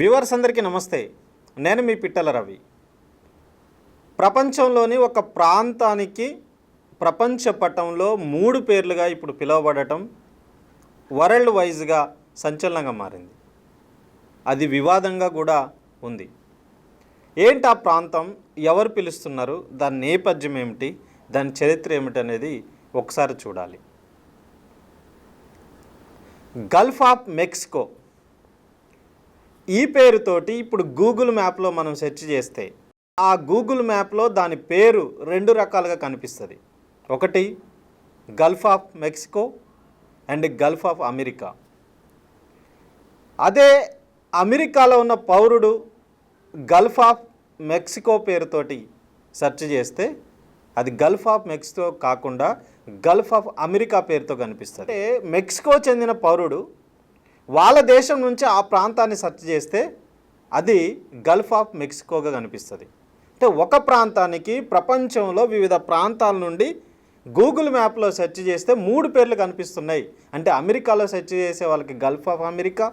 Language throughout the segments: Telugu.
వ్యూవర్స్ అందరికీ నమస్తే. నేను మీ పిట్టల రవి. ప్రపంచంలోని ఒక ప్రాంతానికి ప్రపంచ పటంలో మూడు పేర్లుగా ఇప్పుడు పిలువబడటం వరల్డ్ వైజ్గా సంచలనంగా మారింది. అది వివాదంగా కూడా ఉంది. ఏంటి ఆ ప్రాంతం? ఎవరు పిలుస్తున్నారు? దాని నేపథ్యం ఏమిటి? దాని చరిత్ర ఏమిటి అనేది ఒకసారి చూడాలి. గల్ఫ్ ఆఫ్ మెక్సికో ఈ పేరుతోటి ఇప్పుడు గూగుల్ మ్యాప్లో మనం సెర్చ్ చేస్తే ఆ గూగుల్ మ్యాప్లో దాని పేరు రెండు రకాలుగా కనిపిస్తుంది. ఒకటి gulf of Mexico and gulf of America అదే అమెరికాలో ఉన్న పౌరుడు గల్ఫ్ ఆఫ్ మెక్సికో పేరుతోటి సెర్చ్ చేస్తే అది గల్ఫ్ ఆఫ్ మెక్సికో కాకుండా గల్ఫ్ ఆఫ్ అమెరికా పేరుతో కనిపిస్తుంది. మెక్సికో చెందిన పౌరుడు వాళ్ళ దేశం నుంచి ఆ ప్రాంతాన్ని సెర్చ్ చేస్తే అది గల్ఫ్ ఆఫ్ మెక్సికోగా కనిపిస్తుంది. అంటే ఒక ప్రాంతానికి ప్రపంచంలో వివిధ ప్రాంతాల నుండి గూగుల్ మ్యాప్లో సెర్చ్ చేస్తే మూడు పేర్లు కనిపిస్తున్నాయి. అంటే అమెరికాలో సెర్చ్ చేసే వాళ్ళకి గల్ఫ్ ఆఫ్ అమెరికా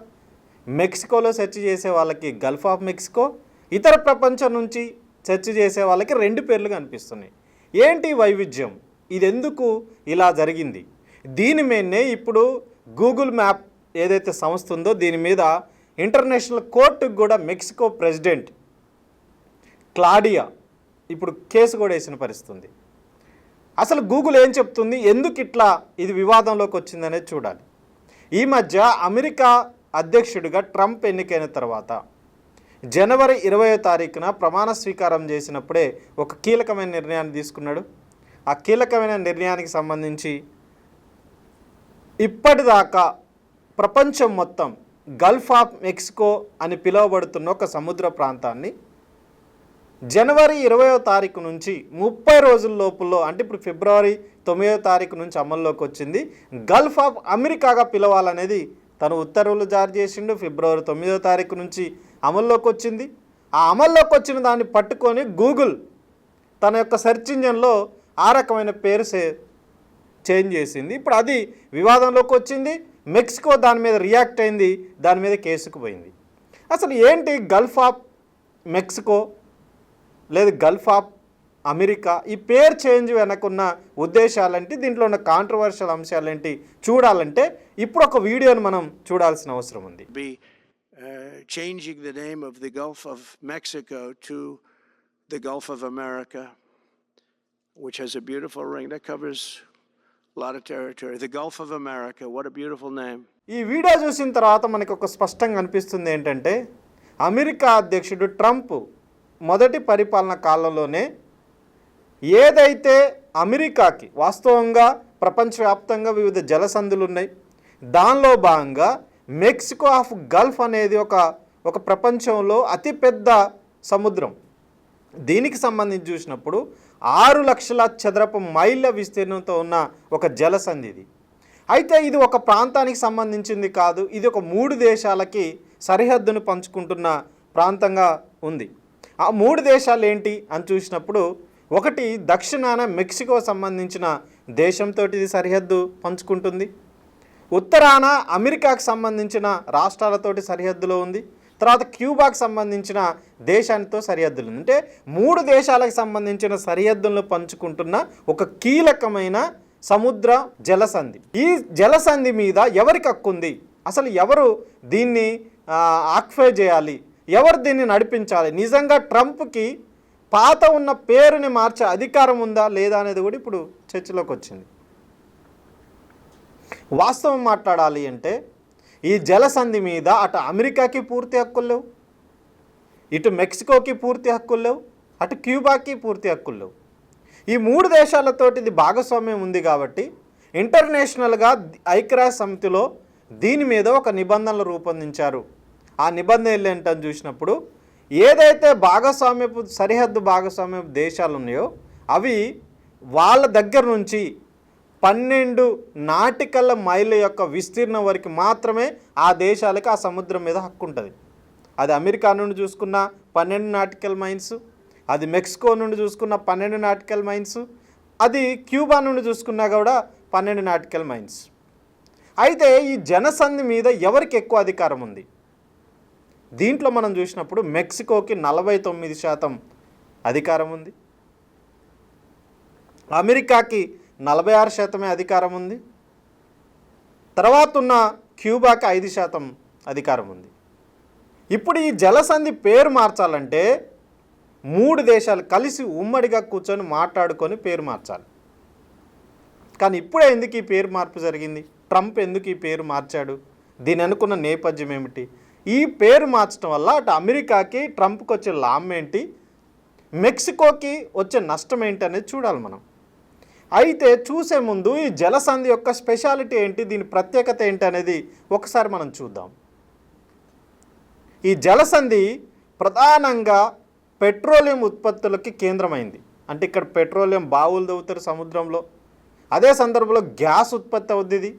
మెక్సికోలో సెర్చ్ చేసే వాళ్ళకి గల్ఫ్ ఆఫ్ మెక్సికో ఇతర ప్రపంచం నుంచి సెర్చ్ చేసే వాళ్ళకి రెండు పేర్లు కనిపిస్తున్నాయి. ఏంటి వైవిధ్యం? ఇది ఎందుకు ఇలా జరిగింది? దీని మీదనే ఇప్పుడు గూగుల్ మ్యాప్ ఏదైతే సంస్థ ఉందో దీని మీద ఇంటర్నేషనల్ కోర్టుకు కూడా మెక్సికో ప్రెసిడెంట్ క్లాడియా ఇప్పుడు కేసు కూడా వేసిన పరిస్థితి ఉంది. అసలు గూగుల్ ఏం చెప్తుంది? ఎందుకు ఇట్లా ఇది వివాదంలోకి వచ్చిందనేది చూడాలి. ఈ మధ్య అమెరికా అధ్యక్షుడిగా ట్రంప్ ఎన్నికైన తర్వాత జనవరి ఇరవయో తారీఖున ప్రమాణ స్వీకారం చేసినప్పుడే ఒక కీలకమైన నిర్ణయాన్ని తీసుకున్నాడు. ఆ కీలకమైన నిర్ణయానికి సంబంధించి ఇప్పటిదాకా ప్రపంచం మొత్తం గల్ఫ్ ఆఫ్ మెక్సికో అని పిలువబడుతున్న ఒక సముద్ర ప్రాంతాన్ని జనవరి ఇరవయో తారీఖు నుంచి ముప్పై రోజుల లోపుల్లో అంటే ఇప్పుడు ఫిబ్రవరి తొమ్మిదో తారీఖు నుంచి అమల్లోకి వచ్చింది. గల్ఫ్ ఆఫ్ అమెరికాగా పిలవాలనేది తను ఉత్తర్వులు జారీ చేసిండు. ఫిబ్రవరి తొమ్మిదో తారీఖు నుంచి అమల్లోకి వచ్చింది. ఆ అమల్లోకి వచ్చిన దాన్ని పట్టుకొని గూగుల్ తన యొక్క సెర్చ్ ఇంజన్లో ఆ రకమైన పేరు సే చేంజ్ చేసింది. ఇప్పుడు అది వివాదంలోకి వచ్చింది. మెక్సికో దాని మీద రియాక్ట్ అయింది దాని మీద కేసుకు పోయింది. అసలు ఏంటి గల్ఫ్ ఆఫ్ మెక్సికో లేదు గల్ఫ్ ఆఫ్ అమెరికా? ఈ పేరు చేంజ్ వెనకున్న ఉద్దేశాలేంటి? దీంట్లో ఉన్న కాంట్రవర్షియల్ అంశాలేంటి? చూడాలంటే ఇప్పుడు ఒక వీడియోని మనం చూడాల్సిన అవసరం ఉంది. Be uh, the name of the gulf of Mexico Mexico the gulf of America which has a beautiful ring that covers lot of territory. The Gulf of America, what a beautiful name. ఈ వీడియో చూసిన తర్వాత మనకు ఒక స్పష్టంగా అనిపిస్తుంది ఏంటంటే అమెరికా అధ్యక్షుడు ట్రంప్ మొదటి పరిపాలన కాలంలోనే ఏదైతే అమెరికాకి వాస్తవంగా ప్రపంచవ్యాప్తంగా వివిధ జలసందులు ఉన్నాయి దానిలో భాగంగా మెక్సికో ఆఫ్ గల్ఫ్ అనేది ఒక ఒక ప్రపంచంలో అతిపెద్ద సముద్రం దీనికి సంబంధించి చూసినప్పుడు ఆరు లక్షల చదరపు మైళ్ళ విస్తీర్ణంతో ఉన్న ఒక జలసంధి ఇది. అయితే ఇది ఒక ప్రాంతానికి సంబంధించింది కాదు ఇది ఒక మూడు దేశాలకి సరిహద్దును పంచుకుంటున్న ప్రాంతంగా ఉంది. ఆ మూడు దేశాలు ఏంటి అని చూసినప్పుడు ఒకటి దక్షిణాన మెక్సికో సంబంధించిన దేశంతో ఇది సరిహద్దు పంచుకుంటుంది. ఉత్తరాన అమెరికాకు సంబంధించిన రాష్ట్రాలతోటి సరిహద్దులో ఉంది. తర్వాత క్యూబాకు సంబంధించిన దేశానితో సరిహద్దులు అంటే మూడు దేశాలకు సంబంధించిన సరిహద్దులను పంచుకుంటున్న ఒక కీలకమైన సముద్ర జలసంధి. ఈ జలసంధి మీద ఎవరికి హక్కుంది అసలు ఎవరు దీన్ని ఆక్ఫై చేయాలి? ఎవరు దీన్ని నడిపించాలి? నిజంగా ట్రంప్కి పాత ఉన్న పేరుని మార్చే అధికారం ఉందా లేదా అనేది కూడా ఇప్పుడు చర్చలోకి వచ్చింది. వాస్తవం మాట్లాడాలి అంటే ఈ జలసంధి మీద అటు అమెరికాకి పూర్తి హక్కులు లేవు. ఇటు మెక్సికోకి పూర్తి హక్కులు లేవు. అటు క్యూబాకి పూర్తి హక్కులు లేవు. ఈ మూడు దేశాలతోటి ఇది భాగస్వామ్యం ఉంది కాబట్టి ఇంటర్నేషనల్గా ఐక్యరాజ్య సమితిలో దీని మీద ఒక నిబంధనలు రూపొందించారు. ఆ నిబంధనలు ఏంటని చూసినప్పుడు ఏదైతే భాగస్వామ్యపు సరిహద్దు భాగస్వామ్యపు దేశాలు ఉన్నాయో అవి వాళ్ళ దగ్గర నుంచి పన్నెండు నాటికల మైళ్ళ యొక్క విస్తీర్ణం వరకు మాత్రమే ఆ దేశాలకు ఆ సముద్రం మీద హక్కు ఉంటుంది. అది అమెరికా నుండి చూసుకున్న పన్నెండు నాటికల్ మైన్స్ అది మెక్సికో నుండి చూసుకున్న పన్నెండు నాటికల్ మైన్స్ అది క్యూబా నుండి చూసుకున్నా కూడా పన్నెండు నాటికల్ మైన్స్ అయితే ఈ జనసంధి మీద ఎవరికి ఎక్కువ అధికారం ఉంది? దీంట్లో మనం చూసినప్పుడు మెక్సికోకి నలభై తొమ్మిది శాతం అధికారం ఉంది. అమెరికాకి నలభై ఆరు శాతమే అధికారం ఉంది. తర్వాత ఉన్న క్యూబాకి ఐదు శాతం అధికారం ఉంది. ఇప్పుడు ఈ జలసంధి పేరు మార్చాలంటే మూడు దేశాలు కలిసి ఉమ్మడిగా కూర్చొని మాట్లాడుకొని పేరు మార్చాలి. కానీ ఇప్పుడే ఎందుకు ఈ పేరు మార్పు జరిగింది? ట్రంప్ ఎందుకు ఈ పేరు మార్చాడు? దీని అనుకున్న నేపథ్యం ఏమిటి? ఈ పేరు మార్చడం వల్ల అటు అమెరికాకి ట్రంప్కి వచ్చే లాభం ఏంటి? మెక్సికోకి వచ్చే నష్టం ఏంటి అనేది చూడాలి మనం. అయితే చూసే ముందు ఈ జలసంధి యొక్క స్పెషాలిటీ ఏంటి? దీని ప్రత్యేకత ఏంటి అనేది ఒకసారి మనం చూద్దాం. ఈ జలసంధి ప్రధానంగా పెట్రోలియం ఉత్పత్తులకి కేంద్రమైంది. అంటే ఇక్కడ పెట్రోలియం బావులు దవ్వుతారు సముద్రంలో. అదే సందర్భంలో గ్యాస్ ఉత్పత్తి అవుద్ది ఇది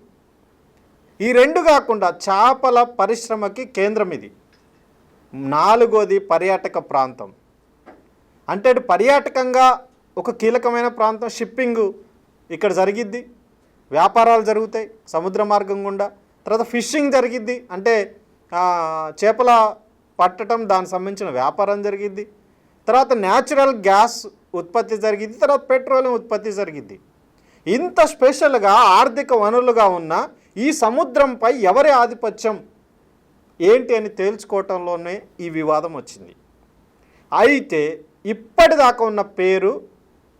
ఈ రెండు కాకుండా చేపల పరిశ్రమకి కేంద్రం ఇది. నాలుగోది పర్యాటక ప్రాంతం. అంటే పర్యాటకంగా ఒక కీలకమైన ప్రాంతం షిప్పింగ్. ఇక్కడ జరిగిద్ది. వ్యాపారాలు జరుగుతాయి. సముద్ర మార్గం గుండా. తర్వాత ఫిషింగ్ జరిగిద్ది. అంటే చేపల పట్టడం దానికి సంబంధించిన వ్యాపారం జరిగిద్ది. తర్వాత న్యాచురల్ గ్యాస్ ఉత్పత్తి జరిగిద్ది. తర్వాత పెట్రోలియం ఉత్పత్తి జరిగిద్ది. ఇంత స్పెషల్గా ఆర్థిక వనరులుగా ఉన్న ఈ సముద్రంపై ఎవరి ఆధిపత్యం? ఏంటి అని తేల్చుకోవటంలోనే ఈ వివాదం వచ్చింది. అయితే ఇప్పటిదాకా ఉన్న పేరు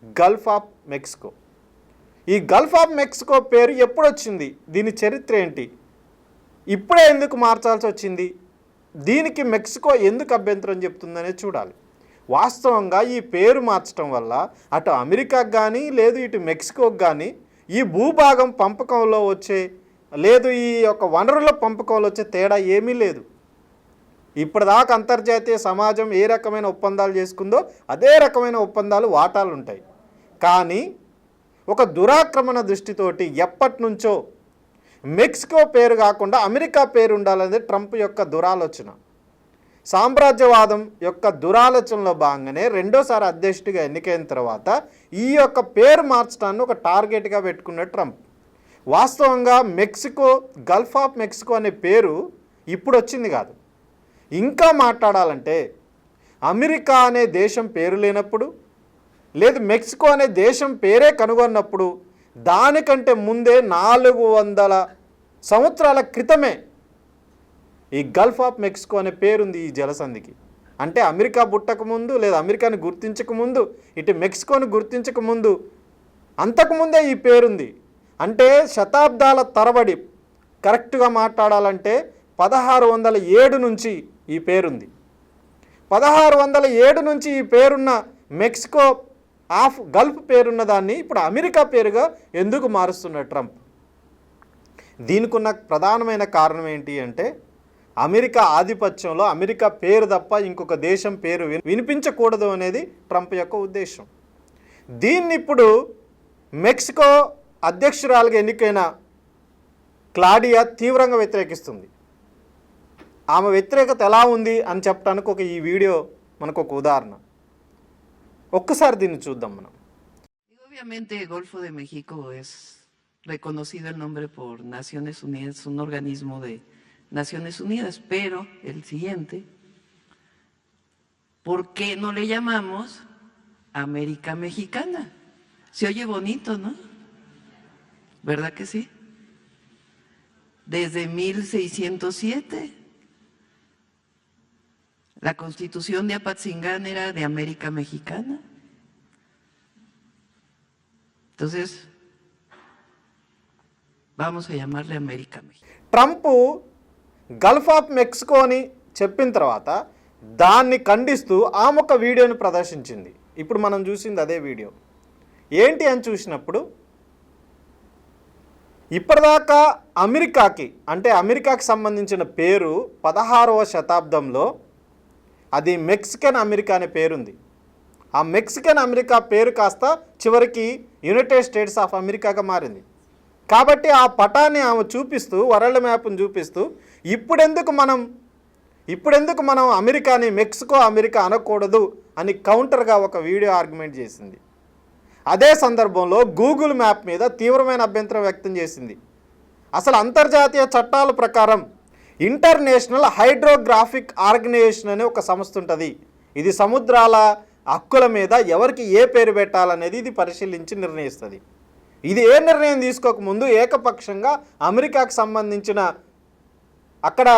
గల్ఫ్ ఆఫ్ మెక్సికో ఈ గల్ఫ్ ఆఫ్ మెక్సికో పేరు ఎప్పుడు వచ్చింది దీని చరిత్ర ఏంటి? ఇప్పుడే ఎందుకు మార్చాల్సి వచ్చింది? దీనికి మెక్సికో ఎందుకు అభ్యంతరం చెప్తుందనే చూడాలి. వాస్తవంగా ఈ పేరు మార్చడం వల్ల అటు అమెరికాకు కానీ లేదు ఇటు మెక్సికోకి కానీ ఈ భూభాగం పంపకంలో వచ్చే లేదు ఈ యొక్క వనరుల పంపకంలో వచ్చే తేడా ఏమీ లేదు. ఇప్పటిదాకా అంతర్జాతీయ సమాజం ఏ రకమైన ఒప్పందాలు చేసుకుందో అదే రకమైన ఒప్పందాలు వాటాలు ఉంటాయి కానీ ఒక దురాక్రమణ దృష్టితోటి ఎప్పటి నుంచో మెక్సికో పేరు కాకుండా అమెరికా పేరు ఉండాలనేది ట్రంప్ యొక్క దురాలోచన. సామ్రాజ్యవాదం యొక్క దురాలోచనలో భాగంగానే రెండోసారి అధ్యక్షుడిగా ఎన్నికైన తర్వాత ఈ యొక్క పేరు మార్చడాన్ని ఒక టార్గెట్గా పెట్టుకున్న ట్రంప్. వాస్తవంగా మెక్సికో గల్ఫ్ ఆఫ్ మెక్సికో అనే పేరు ఇప్పుడు వచ్చింది కాదు. ఇంకా మాట్లాడాలంటే అమెరికా అనే దేశం పేరు లేనప్పుడు లేదు మెక్సికో అనే దేశం పేరే కనుగొన్నప్పుడు దానికంటే ముందే నాలుగు వందల సంవత్సరాల క్రితమే ఈ గల్ఫ్ ఆఫ్ మెక్సికో అనే పేరుంది ఈ జలసంధికి. అంటే అమెరికా పుట్టక ముందు లేదా అమెరికాని గుర్తించక ముందు ఇటు మెక్సికోని గుర్తించక ముందు అంతకుముందే ఈ పేరుంది. అంటే శతాబ్దాల తరబడి కరెక్ట్గా మాట్లాడాలంటే పదహారు వందల ఏడు నుంచి ఈ పేరుంది. పదహారు వందల ఏడు నుంచి ఈ పేరున్న మెక్సికో ఆఫ్ గల్ఫ్ పేరున్న దాన్ని ఇప్పుడు అమెరికా పేరుగా ఎందుకు మారుస్తున్నాడు ట్రంప్? దీనికున్న ప్రధానమైన కారణం ఏంటి అంటే అమెరికా ఆధిపత్యంలో అమెరికా పేరు తప్ప ఇంకొక దేశం పేరు వినిపించకూడదు అనేది ట్రంప్ యొక్క ఉద్దేశం. దీన్ని ఇప్పుడు మెక్సికో అధ్యక్షురాలుగా ఎన్నికైన క్లాడియా తీవ్రంగా వ్యతిరేకిస్తుంది. ఆమె వ్యతిరేకత ఎలా ఉంది అని చెప్పడానికి ఒక ఈ వీడియో మనకు ఒక ఉదాహరణ. ఒక్కసారి దీన్ని చూద్దాం మనం Y Obviamente el Golfo de México es reconocido el nombre por Naciones Unidas, un organismo de Naciones Unidas, pero el siguiente, ¿por qué no le llamamos América Mexicana? Se oye bonito, ¿no? ¿Verdad que sí? Desde 1607, la constitución de Apatzingán era de América Mexicana. Entonces, vamos a llamarle América Mexicana. Trump gulf of Mexico అని చెప్పిన తర్వాత దాన్ని ఖండిస్తూ ఆమె ఒక వీడియోని ప్రదర్శించింది ఇప్పుడు మనం చూసింది అదే వీడియో ఏంటి అని చూసినప్పుడు ఇప్పటిదాకా అమెరికాకి అంటే అమెరికాకి సంబంధించిన పేరు పదహారవ శతాబ్దంలో అది మెక్సికన్ అమెరికా అనే పేరుంది. ఆ మెక్సికన్ అమెరికా పేరు కాస్త చివరికి యునైటెడ్ స్టేట్స్ ఆఫ్ అమెరికాగా మారింది. కాబట్టి ఆ పటాన్ని ఆమె చూపిస్తూ వరల్డ్ మ్యాప్ను చూపిస్తూ ఇప్పుడెందుకు మనం ఇప్పుడెందుకు మనం అమెరికాని మెక్సికో అమెరికా అనకూడదు అని కౌంటర్గా ఒక వీడియో ఆర్గ్యుమెంట్ చేసింది. అదే సందర్భంలో గూగుల్ మ్యాప్ మీద తీవ్రమైన అభ్యంతరం వ్యక్తం చేసింది. అసలు అంతర్జాతీయ చట్టాల ప్రకారం ఇంటర్నేషనల్ హైడ్రోగ్రాఫిక్ ఆర్గనైజేషన్ అనే ఒక సంస్థ ఉంటుంది. ఇది సముద్రాల హక్కుల మీద ఎవరికి ఏ పేరు పెట్టాలనేది ఇది పరిశీలించి నిర్ణయిస్తుంది. ఇది ఏ నిర్ణయం తీసుకోకముందు ఏకపక్షంగా అమెరికాకు సంబంధించిన అక్కడ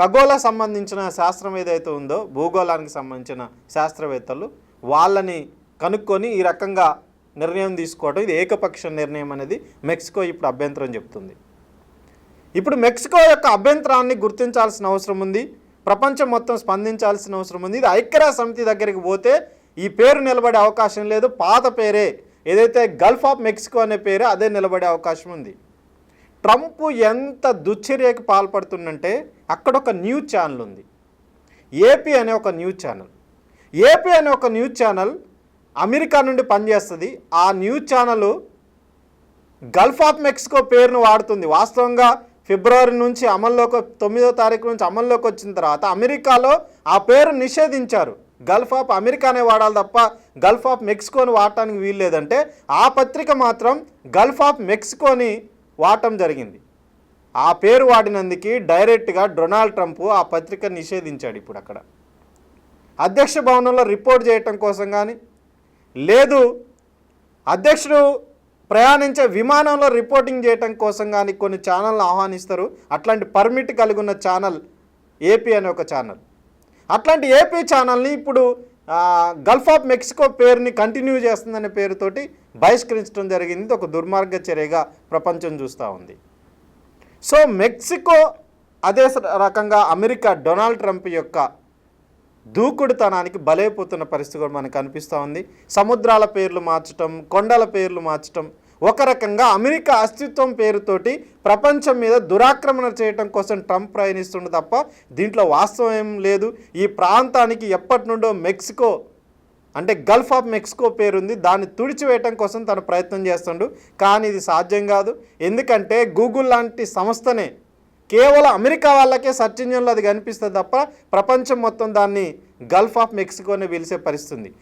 ఖగోళ సంబంధించిన శాస్త్రం ఏదైతే ఉందో భూగోళానికి సంబంధించిన శాస్త్రవేత్తలు వాళ్ళని కనుక్కొని ఈ రకంగా నిర్ణయం తీసుకోవడం ఇది ఏకపక్ష నిర్ణయం అనేది మెక్సికో ఇప్పుడు అభ్యంతరం చెప్తుంది. ఇప్పుడు మెక్సికో యొక్క అభ్యంతరాన్ని గుర్తించాల్సిన అవసరం ఉంది. ప్రపంచం మొత్తం స్పందించాల్సిన అవసరం ఉంది. ఇది ఐక్యరాజ్య సమితి దగ్గరికి పోతే ఈ పేరు నిలబడే అవకాశం లేదు. పాత పేరే ఏదైతే గల్ఫ్ ఆఫ్ మెక్సికో అనే పేరే అదే నిలబడే అవకాశం ఉంది. ట్రంప్ ఎంత దుశ్చర్యకి పాల్పడుతుందంటే అక్కడ ఒక న్యూస్ ఛానల్ ఉంది. ఏపీ అనే ఒక న్యూస్ ఛానల్. ఏపీ అనే ఒక న్యూస్ ఛానల్ అమెరికా నుండి పనిచేస్తుంది. ఆ news channel gulf of Mexico పేరును వాడుతుంది. వాస్తవంగా ఫిబ్రవరి నుంచి అమల్లోకి తొమ్మిదో తారీఖు నుంచి అమల్లోకి వచ్చిన తర్వాత అమెరికాలో ఆ పేరు నిషేధించారు. గల్ఫ్ ఆఫ్ అమెరికానే వాడాలి తప్ప గల్ఫ్ ఆఫ్ మెక్సికోని వాడటానికి వీలు లేదంటే ఆ పత్రిక మాత్రం గల్ఫ్ ఆఫ్ మెక్సికోని వాడటం జరిగింది. ఆ పేరు వాడినందుకు డైరెక్ట్గా డొనాల్డ్ ట్రంప్ ఆ పత్రిక నిషేధించాడు ఇప్పుడు అక్కడ. అధ్యక్ష భవనంలో రిపోర్ట్ చేయటం కోసం కానీ లేదు అధ్యక్షుడు ప్రయాణించే విమానంలో రిపోర్టింగ్ చేయటం కోసం కానీ కొన్ని ఛానల్ని ఆహ్వానిస్తారు. అట్లాంటి పర్మిట్ కలిగి ఉన్న ఛానల్ ఏపీ అనే ఒక ఛానల్. అట్లాంటి ఏపీ ఛానల్ని ఇప్పుడు గల్ఫ్ ఆఫ్ మెక్సికో పేరుని కంటిన్యూ చేస్తుందనే పేరుతోటి బహిష్కరించడం జరిగింది. ఒక దుర్మార్గ చర్యగా ప్రపంచం చూస్తూ ఉంది. సో మెక్సికో అదే రకంగా అమెరికా డొనాల్డ్ ట్రంప్ యొక్క దూకుడుతనానికి బలైపోతున్న పరిస్థితి కూడా మనకు కనిపిస్తూ ఉంది. సముద్రాల పేర్లు మార్చటం కొండల పేర్లు మార్చటం ఒక రకంగా అమెరికా అస్తిత్వం పేరుతోటి ప్రపంచం మీద దురాక్రమణ చేయటం కోసం ట్రంప్ ప్రయాణిస్తుండే తప్ప దీంట్లో వాస్తవం ఏం లేదు. ఈ ప్రాంతానికి ఎప్పటి నుండో మెక్సికో అంటే గల్ఫ్ ఆఫ్ మెక్సికో పేరుంది. దాన్ని తుడిచివేయటం కోసం తను ప్రయత్నం చేస్తుండు. కానీ ఇది సాధ్యం కాదు. ఎందుకంటే గూగుల్ లాంటి సంస్థనే కేవలం అమెరికా వాళ్ళకే సర్చ్ ఇంజన్లో అది కనిపిస్తుంది తప్ప ప్రపంచం మొత్తం దాన్ని గల్ఫ్ ఆఫ్ మెక్సికోనే పిలిచే పరిస్థితుంది.